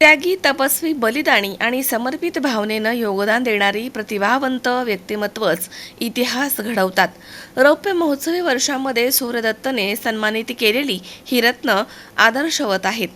त्यागी तपस्वी बलिदानी आणि समर्पित भावनेनं योगदान देणारी प्रतिभावंत व्यक्तिमत्वच इतिहास घडवतात. रौप्य महोत्सवी वर्षामध्ये सूर्यदत्तने सन्मानित केलेली ही रत्न आदर्शवत आहेत.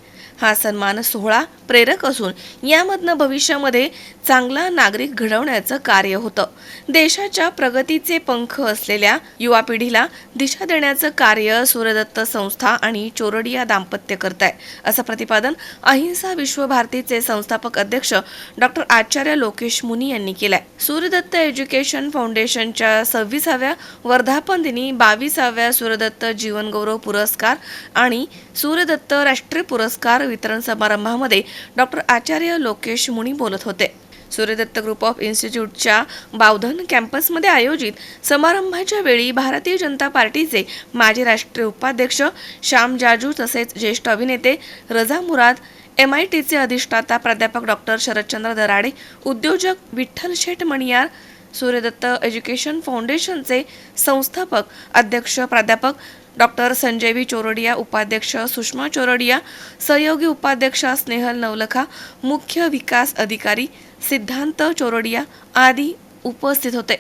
हा सन्मान सोहळा प्रेरक असून यामधनं भविष्यामध्ये चांगला नागरिक घडवण्याचं कार्य होतं. देशाच्या प्रगतीचे पंख असलेल्या युवा पिढीला दिशा देण्याचं कार्य सूर्यदत्त संस्था आणि चोरडिया दाम्पत्य करत आहे असं प्रतिपादन अहिंसा विश्व भारतीचे संस्थापक अध्यक्ष डॉक्टर आचार्य लोकेश मुनी यांनी केलंय. सूर्यदत्त एज्युकेशन फाउंडेशनच्या सव्वीसाव्या वर्धापन दिनी बावीसाव्या सूर्यदत्त जीवनगौरव पुरस्कार आणि सूर्यदत्त राष्ट्रीय पुरस्कार वितरण समारंभामध्ये डॉक्टर आचार्य लोकेश मुनी बोलत होते. सूर्यदत्त ग्रुप ऑफ इन्स्टिट्यूटच्या बावधन कॅम्पसमध्ये आयोजित समारंभाच्या वेळी भारतीय जनता पार्टीचे माजी राष्ट्रीय उपाध्यक्ष श्याम जाजू तसेच ज्येष्ठ अभिनेते रजा मुराद एम आय टीचे अधिष्ठाता प्राध्यापक डॉक्टर शरदचंद्र दराडे उद्योजक विठ्ठल शेठ मणियार सूर्यदत्त एज्युकेशन फाउंडेशनचे संस्थापक अध्यक्ष प्राध्यापक डॉक्टर संजयवी चोरडिया उपाध्यक्ष सुषमा चोरडिया सहयोगी उपाध्यक्षा स्नेहल नवलखा मुख्य विकास अधिकारी सिद्धांत चोरडिया आदी उपस्थित होते.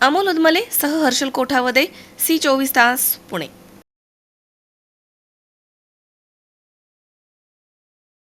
अमोल उदमले सह हर्षल कोठावदे सी चोवीस तास पुणे.